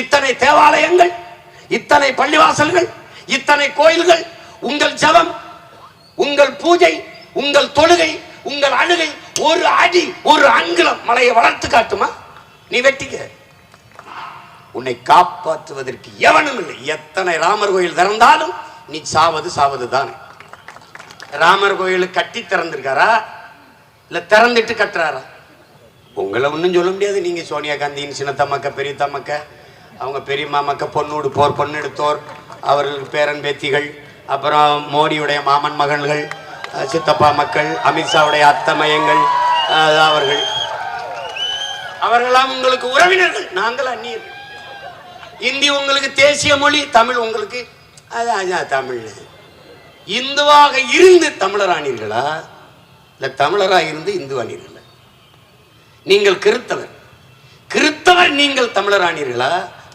இத்தனை தேவாலயங்கள் இத்தனை பள்ளிவாசல்கள் இத்தனை கோயில்கள் உங்கள் ஜபம் உங்கள் பூஜை உங்கள் தொழுகை உங்கள் அழுகை ஒரு அடி ஒரு அங்குலம் மலையை வளர்த்து காட்டுமா? நீ வெட்டிக்க. உன்னை காப்பாற்றுவதற்கு எவனும் இல்லை. எத்தனை ராமர் கோயில் திறந்தாலும் நீ சாவது சாவது தானே. ராமர் கோயில் கட்டி திறந்திருக்காரா? இல்ல திறந்துட்டு கட்டுறாரா? உங்களை ஒன்றும் சொல்ல முடியாது. நீங்க சோனியா காந்தியின் சின்னத்தம்மக்க பெரியத்தம்மக்க. அவங்க பெரியம்மா மக்க பொண்ணூடு போர் பொண்ணெடுத்தோர் அவர்களுக்கு பேரன் பேத்திகள் அப்புறம் மோடியுடைய மாமன் மகன்கள் சித்தப்பா மக்கள் அமித்ஷாவுடைய அத்தமயங்கள் மையங்கள் அவர்கள். அவர்களாம் உங்களுக்கு உறவினர்கள் நாங்கள் அந்நியர்கள் இந்தி உங்களுக்கு தேசிய மொழி தமிழ் உங்களுக்கு அதான் அதான் தமிழ். இந்துவாக இருந்து தமிழரானீர்களா? இல்லை தமிழரா இருந்து இந்துவானீர்களா நீங்கள் கிறித்தவர். கிறித்தவர் நீங்கள் தமிழரானீர்களா?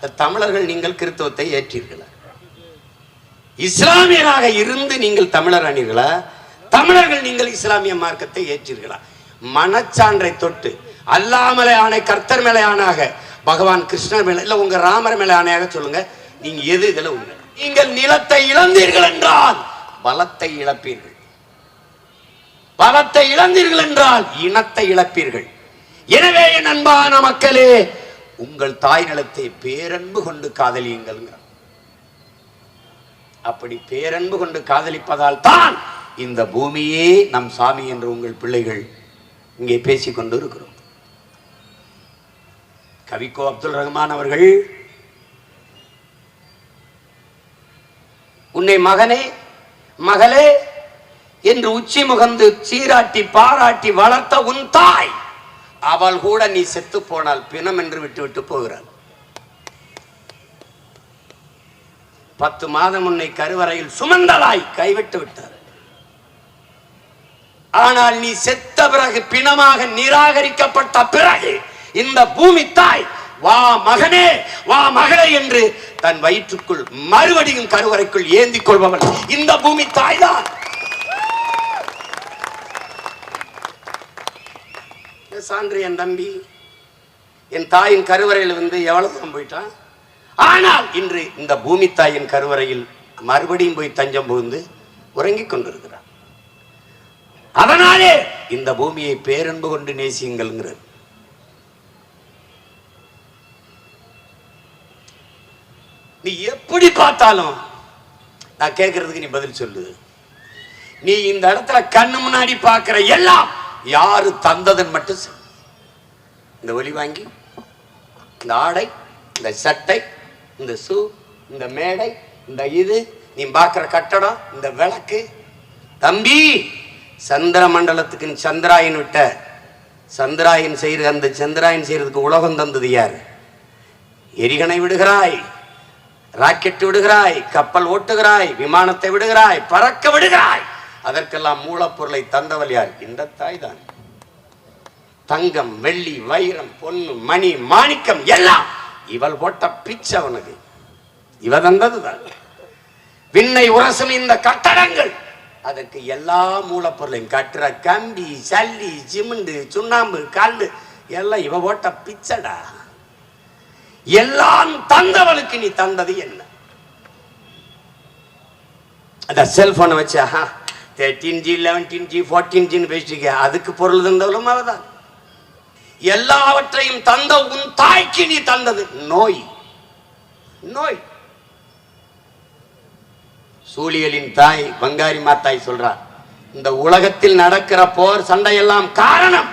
தமிழர்கள் நீங்கள் கிறித்தவத்தை ஏற்றீர்களா? இஸ்லாமியராக இருந்து நீங்கள் தமிழர் தமிழரானீர்களா தமிழர்கள் நீங்கள் இஸ்லாமிய மார்க்கத்தை ஏற்றீர்களா? மனச்சான்றை தொட்டு அல்லாமலை ஆணை கர்த்தர் மேலே ஆணாக பகவான் கிருஷ்ணர் மேலே இல்ல உங்க ராமர் மேலே ஆணையாக சொல்லுங்க நீங்க எது இதில் உண்மை? நீங்கள் நிலத்தை இழந்தீர்கள் என்றால் பலத்தை இழப்பீர்கள். பலத்தை இழந்தீர்கள் என்றால் இனத்தை இழப்பீர்கள். எனவே என் அன்பான மக்களே உங்கள் தாய் நிலத்தை பேரன்பு கொண்டு காதலியுங்கள் அப்படி பேரன்பு கொண்டு காதலிப்பதால் தான் இந்த பூமியே நம் சாமி என்று உங்கள் பிள்ளைகள் இங்கே பேசிக் கொண்டு இருக்கிறோம் கவிக்கோ அப்துல் ரஹ்மான் அவர்கள் உன்னை மகனே மகளே என்று உச்சி முகந்து சீராட்டி பாராட்டி வளர்த்த உன் தாய் அவள் கூட நீ செத்து போனால் பிணம் என்று விட்டு விட்டு போகிறாள். பத்து மாதம் உன்னை கருவறையில் சுமந்தலாய் கைவிட்டு விட்டார். ஆனால் நீ செத்த பிறகு பிணமாக நிராகரிக்கப்பட்ட பிறகு இந்த பூமி தாய் வா மகனே வா மகளே என்று தன் வயிற்றுக்குள் மறுபடியும் கருவறைக்குள் ஏந்திக் கொள்பவள் இந்த பூமி தாய்தான். சான்று என் தம்பி என் தாயின் கருவறையில் வந்து எவ்வளவு தூரம் போயிட்டான்? ஆனால் இன்று இந்த பூமி தாயின் கருவறையில் மறுபடியும் போய் தஞ்சம் புகுந்து உறங்கிக் கொண்டிருக்கிறார். அதனாலே இந்த பூமியை பேரன்பு கொண்டு நேசியுங்கள்ங்கிறது நீ எப்படி பார்த்தாலும் நான் கேட்கறதுக்கு நீ பதில் சொல்லு. நீ இந்த இடத்துல கண்ணு முன்னாடி பார்க்கிற எல்லாம் யாரு தந்ததுன்னு மட்டும் இந்த ஒலி வாங்கி இந்த ஆடை இந்த சட்டை இந்த சூ இந்த மேடை இந்த இது நீ பார்க்குற கட்டடம் இந்த விளக்கு. தம்பி சந்திர மண்டலத்துக்கு நீ சந்திராயன் விட்ட சந்திராயன் செய்கிற அந்த சந்திராயன் செய்கிறதுக்கு உலகம் தந்தது யார்? எரிகணை விடுகிறாய் ராக்கெட் விடுகிறாய் கப்பல் ஓட்டுகிறாய் விமானத்தை விடுகிறாய் பறக்க விடுகிறாய். அதற்கெல்லாம் மூலப்பொருளை தந்தவள் யார்? இந்த தாய் தான் தங்கம் வெள்ளி வைரம் பொண்ணு மணி மாணிக்கம் எல்லாம் இவள் போட்ட பிச்சை அவனுக்கு. இவ தந்ததுதான். விண்ணை உரசும் இந்த கட்டடங்கள். அதற்கு எல்லா மூலப்பொருளையும் கட்டுற கம்பி சல்லி சிமெண்டு சுண்ணாம்பு கல்லு எல்லாம் இவ போட்ட பிச்சடா. எல்லாம் தந்தவளுக்கு நீ தந்தது என்ன? அந்த செல்போனை வச்சா thirteen G eleven G fourteen ஜின்னு பேசிக்க அதுக்கு பொருள் தந்தவளும் அவதான். எல்லாவற்றையும் தந்த உன் தாய்க்கு நீ தந்தது. நோய். நோய். சூழியலின் தாய் பங்காரி மாத்தாய் சொல்றார் இந்த உலகத்தில் நடக்கிற போர் சண்டையெல்லாம் காரணம்.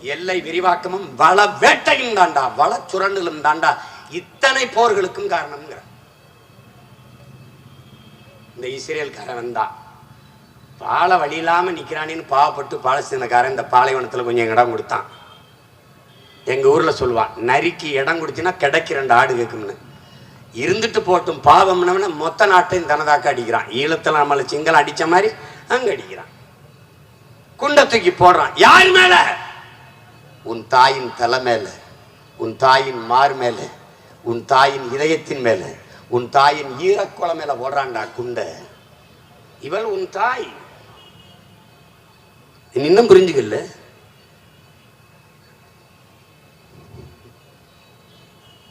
எல்லை விரிவாக்கமும் வள வேட்டையும் தாண்டா. வள சுரண்டலும் தாண்டா. இத்தனை போர்களுக்கும் காரணம்ங்கிற. இந்த இஸ்ரேல்காரன் தான். பாலை வழி இல்லாமல் நிற்கிறானின்னு பாவப்பட்டு பாலஸ்தீனக்காரன் இந்த பாலைவனத்தில் கொஞ்சம் இடம் கொடுத்தான். எங்கள் ஊரில் சொல்லுவான் நரிக்கு இடம் கொடுத்தினா கிடைக்க ரெண்டு ஆடு கேட்கும்னு இருந்துட்டு போட்டும் பாவம்னவன மொத்த நாட்டையும் தனதாக்க அடிக்கிறான். ஈழத்தில் நம்மளை சிங்களம் அடித்த மாதிரி அங்கே அடிக்கிறான். குண்டை தூக்கி போடுறான் யார் மேலே? உன் தாயின் தலை மேலே உன் தாயின் மார் மேலே உன் தாயின் இதயத்தின் மேலே உன் தாயின் ஈரக்குளம் மேலே போடுறான்டா குண்டை. இவள் உன் தாய். இன்னும் புரிஞ்சுக்கல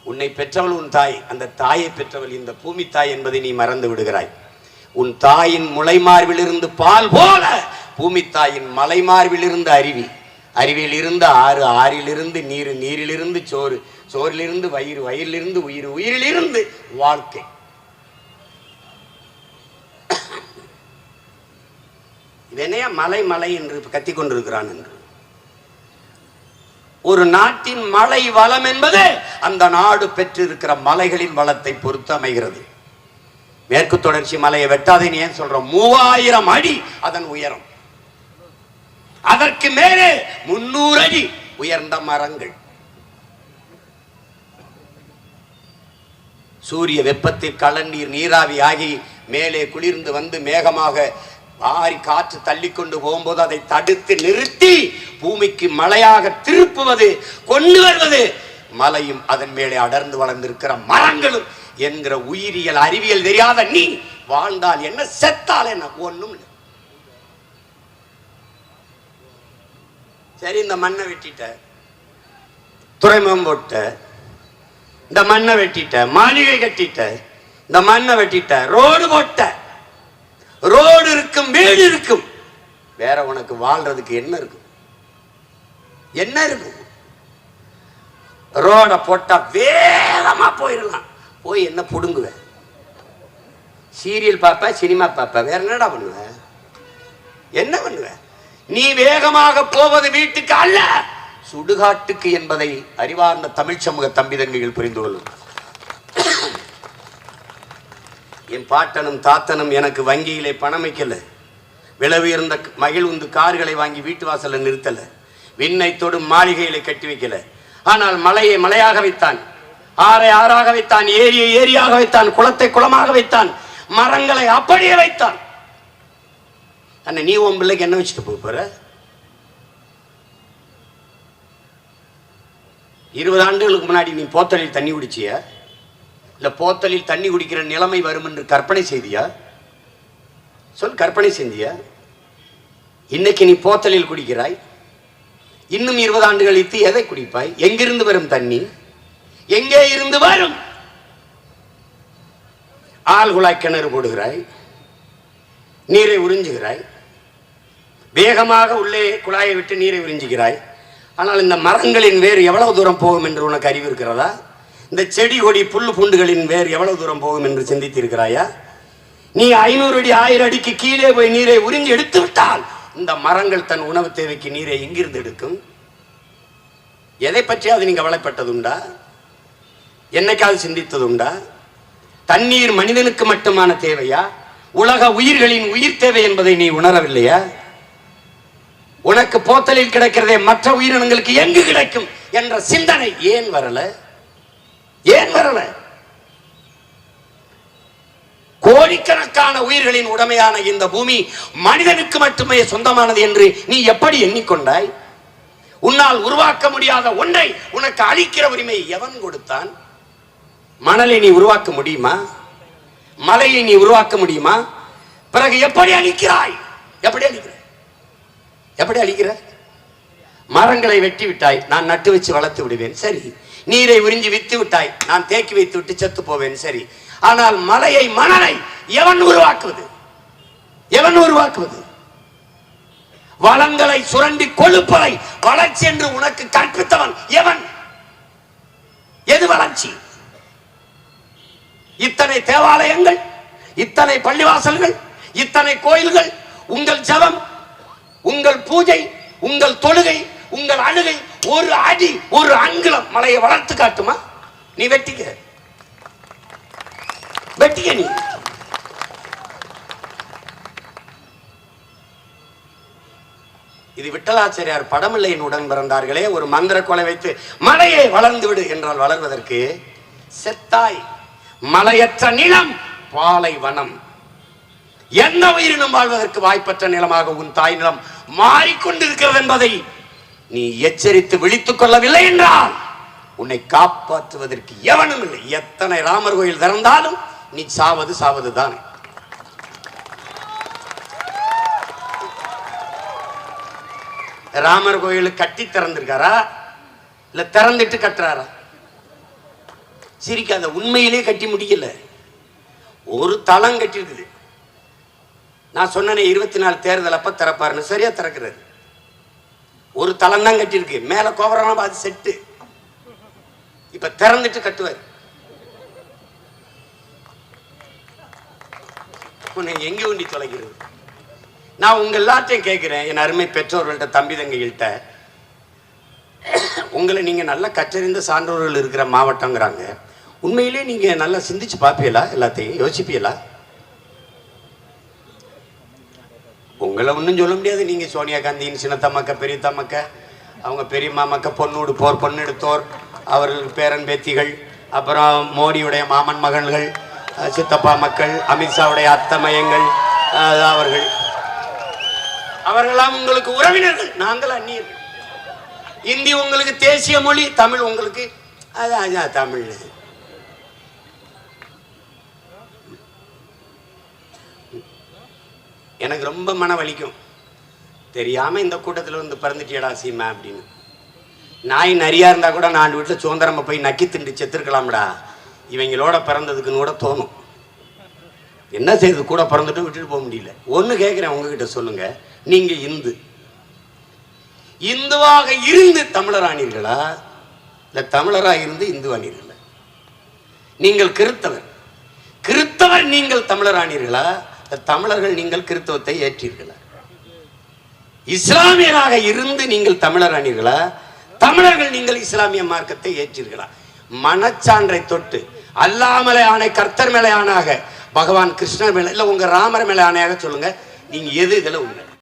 உன்னை பெற்றவள் உன் தாய் அந்த தாயை பெற்றவள் இந்த பூமி தாய் என்பதை நீ மறந்து விடுகிறாய். உன் தாயின் முளைமார்பிலிருந்து பால் போல பூமி தாயின் மலைமார்பிலிருந்து அருவி. அருவியில் இருந்து ஆறு ஆறிலிருந்து நீர் நீரிலிருந்து சோறு சோறிலிருந்து வயிறு வயிறிலிருந்து உயிர் உயிரிலிருந்து வாழ்க்கை. இதனையா மலை மலை என்று கத்திக் கொண்டிருக்கிறான் என்று. ஒரு நாட்டின் மலை வளம் என்பது அந்த நாடு பெற்றிருக்கிற மலைகளின் வளத்தை பொறுத்து அமைகிறது. மேற்கு தொடர்ச்சி மலையை வெட்டாதேன்னு ஏன் சொல்றோம் மூவாயிரம் அடி அதன் உயரம். அதற்கு மேலே முன்னூறு அடி உயர்ந்த மரங்கள். சூரிய வெப்பத்தில் கலநீர் நீராவி ஆகி மேலே குளிர்ந்து வந்து மேகமாக ஆறி காற்று தள்ளிக்கொண்டு போகும்போது அதை தடுத்து நிறுத்தி பூமிக்கு மழையாக திருப்புவது கொண்டு வருவது. மலையும் அதன் மேலே அடர்ந்து வளர்ந்திருக்கிற மரங்களும் என்கிற உயிரியல் அறிவியல் தெரியாத நீ வாழ்ந்தால் என்ன செத்தால் என்ன? ஒண்ணும் இல்லை. சரி இந்த மண்ணை வெட்டிட்ட. துறைமுகம் போட்ட. இந்த மண்ணை வெட்டிட்ட. மாளிகை கட்டிட்ட. இந்த மண்ணை வெட்டிட்ட. ரோடு போட்ட. ரோடு இருக்கும் வீடு இருக்கும். வேற உனக்கு வாழ்றதுக்கு என்ன இருக்கும்? என்ன இருக்கும்? ரோட போட்டா வேகமா போயிடலாம் போய் என்ன புடுங்குவ? சீரியல் பார்ப்ப சினிமா பார்ப்ப வேற என்னடா பண்ணுவ? என்ன பண்ணுவ? நீ வேகமாக போவது வீட்டுக்கு அல்ல சுடுகாட்டுக்கு என்பதை அறிவார்ந்த தமிழ் சமூக தம்பிதங்கைகள் புரிந்து கொள்ளும் என் பாட்டனும் தாத்தனும் எனக்கு வங்கியிலே பணம் வைக்கலை விளவு இருந்த மகிழ்வுந்து கார்களை வாங்கி வீட்டு வாசலில் நிறுத்தலை. விண்ணை தொடும் மாளிகைகளை கட்டி வைக்கல. ஆனால் மலையை மலையாக வைத்தான். ஆறை ஆறாக வைத்தான் ஏரியை ஏரியாக வைத்தான் குளத்தை குளமாக வைத்தான் மரங்களை அப்படியே வைத்தான். அண்ணன் நீ உன் பிள்ளைக்கு என்ன வச்சுட்டு போற? இருபது ஆண்டுகளுக்கு முன்னாடி நீ போத்தலில் தண்ணி குடிச்சியா? இல்லை போத்தலில் தண்ணி குடிக்கிற நிலைமை வரும் என்று கற்பனை செய்தியா? சொல் கற்பனை செஞ்சியா இன்னைக்கு நீ போத்தலில் குடிக்கிறாய். இன்னும் இருபது ஆண்டு கழித்து எதை குடிப்பாய்? எங்கிருந்து வரும் தண்ணி? எங்கே இருந்து வரும்? ஆள் குழாய் கிணறு போடுகிறாய். நீரை உறிஞ்சுகிறாய். வேகமாக உள்ளே குழாயை விட்டு நீரை உறிஞ்சுகிறாய். ஆனால் இந்த மரங்களின் வேர் எவ்வளவு தூரம் போகும் என்று உனக்கு அறிவு இருக்கிறதா இந்த செடி கொடி புல்லு பூண்டுகளின் வேர் எவ்வளவு தூரம் போகும் என்று சிந்தித்திருக்கிறாயா? நீ ஐநூறு அடி ஆயிரம் அடிக்கு கீழே போய் நீரை உறிஞ்சி எடுத்து விட்டால் இந்த மரங்கள் தன் உணவு தேவைக்கு நீரை எங்கிருந்து எடுக்கும்? எதை பற்றியாவது நீங்க கவலைப்பட்டதுண்டா என்னைக்காவது சிந்தித்ததுண்டா? தண்ணீர் மனிதனுக்கு மட்டுமான தேவையா? உலக உயிர்களின் உயிர் தேவை என்பதை நீ உணரவில்லையா? உனக்கு போத்தலில் கிடைக்கிறதே மற்ற உயிரினங்களுக்கு எங்கு கிடைக்கும் என்ற சிந்தனை ஏன் வரல? ஏன் வரல? கோடிக்கணக்கான உயிர்களின் உடமையான இந்த பூமி மனிதனுக்கு மட்டுமே சொந்தமானது என்று நீ எப்படி எண்ணிக்கொண்டாய்? உன்னால் உருவாக்க முடியாத ஒன்றை உனக்கு அளிக்கிற உரிமை எவன் கொடுத்தான்? மணலை நீ உருவாக்க முடியுமா? மலையை நீ உருவாக்க முடியுமா? பிறகு எப்படி அழிக்கிறாய் எப்படி அழிக்கிறாய் எப்படி அழிக்கிற மரங்களை வெட்டி விட்டாய் நான் நட்டு வச்சு வளர்த்து விடுவேன். சரி. நீரை உறிஞ்சி வித்து விட்டாய். நான் தேக்கி வைத்து விட்டு செத்து போவேன் சரி. ஆனால் மலையை மணலை எவன் உருவாக்குவது? எவன் உருவாக்குவது? வளங்களை சுரண்டி கொழுப்பதை வளர்ச்சி என்று உனக்கு கற்பித்தவன் எவன்? எது வளர்ச்சி? இத்தனை தேவாலயங்கள் இத்தனை பள்ளிவாசல்கள் இத்தனை கோயில்கள் உங்கள் ஜபம் உங்கள் பூஜை உங்கள் தொழுகை உங்கள் அழுகை ஒரு அடி ஒரு அங்குலம் மலையை வளர்த்து காட்டுமா? நீ வெட்டிக்க. வெட்டிக்க நீ. இது விட்டலாச்சாரியார் படமில்லையின் உடன் பிறந்தார்களே. ஒரு மந்திர கொலை வைத்து மலையை வளர்ந்து விடு என்றால் வளர்வதற்கு செத்தாய். மலையற்ற நிலம் பாலை வனம். எந்த உயிரினம் வாழ்வதற்கு வாய்ப்பற்ற நிலமாக உன் தாய் நிலம் மாறிக்கொண்டிருக்கிறது என்பதை நீ எச்சரித்து விழித்துக் கொள்ளவில்லை என்றால் உன்னை காப்பாற்றுவதற்கு எவனும் இல்லை எத்தனை ராமர் கோயில் திறந்தாலும் நீ சாவது சாவது தானே. ராமர் கோயில் கட்டி திறந்திருக்காரா? இல்ல திறந்துட்டு கட்டுறாரா? சிரிக்காத உண்மையிலே கட்டி முடியல ஒரு தளம் கட்டிருக்குது. நான் சொன்னேனே இருபத்தி நாலு தேர்தல் அப்ப திறப்பாருன்னு. சரியா திறக்கிறது. ஒரு தளம் தான் கட்டியிருக்கு. மேல கோபுரம் பார்த்து செட்டு. இப்ப திறந்துட்டு கட்டுவார். உன்னை எங்க உண்டி தொலைகிறது நான் உங்க எல்லாத்தையும் கேட்கிறேன் என் அருமை பெற்றோர்கள்ட்ட தம்பி தங்கைகள்கிட்ட உங்களை நீங்க நல்லா கற்றறிந்த சான்றோர்கள் இருக்கிற மாவட்டங்கிறாங்க. உண்மையிலே நீங்க நல்லா சிந்திச்சு பார்ப்பீங்களா எல்லாத்தையும்? யோசிப்பீங்களா? உங்களை ஒன்றும் சொல்ல முடியாது. நீங்கள் சோனியா காந்தியின் சின்னத்தம்மக்க பெரியத்தம்மக்க அவங்க பெரியம்மா மக்க பொண்ணோடு போர் பொண்ணெடுத்தோர் அவர்கள் பேரன் பேத்திகள் அப்புறம் மோடியுடைய மாமன் மகன்கள் சித்தப்பா மக்கள் அமித்ஷாவுடைய அத்தமயங்கள் அவர்கள். அவர்களாம் உங்களுக்கு உறவினர்கள். நாங்கள் அந்நியர்கள் இந்தி உங்களுக்கு தேசிய மொழி தமிழ் உங்களுக்கு அது அதான் தமிழ். எனக்கு ரொம்ப மன வலிக்கும். தெரியாமல் இந்த கூட்டத்தில் வந்து பிறந்துட்டியடா சீமா அப்படின்னு. நாய் நிறையா இருந்தால் கூட நாலு வீட்டில் சுதந்திரமாக போய் நக்கி திண்டு செத்துருக்கலாம்டா. இவங்களோட பிறந்ததுக்குன்னு கூட தோணும். என்ன செய்யுது கூட பிறந்துட்டு விட்டுட்டு போக முடியல. ஒன்று கேட்குறேன் உங்ககிட்ட சொல்லுங்க. நீங்கள் இந்து. இந்துவாக இருந்து தமிழரானீர்களா? இல்லை தமிழராக இருந்து இந்துவானீர்களா? நீங்கள் கிறித்தவர். கிறித்தவர் நீங்கள் தமிழரானீர்களா? தமிழர்கள் நீங்கள் கிறித்துவத்தை ஏற்றீர்களா? இஸ்லாமியராக இருந்து நீங்கள் தமிழர் தமிழரானீர்களா தமிழர்கள் நீங்கள் இஸ்லாமிய மார்க்கத்தை ஏற்றீர்களா? மனச்சான்றை தொட்டு அல்லாமலை ஆணை கர்த்தர் மேலே ஆணாக பகவான் கிருஷ்ணர் மேலே இல்ல உங்க ராமர் மேலே ஆணையாக சொல்லுங்க. நீங்க எது இதில் உண்மை.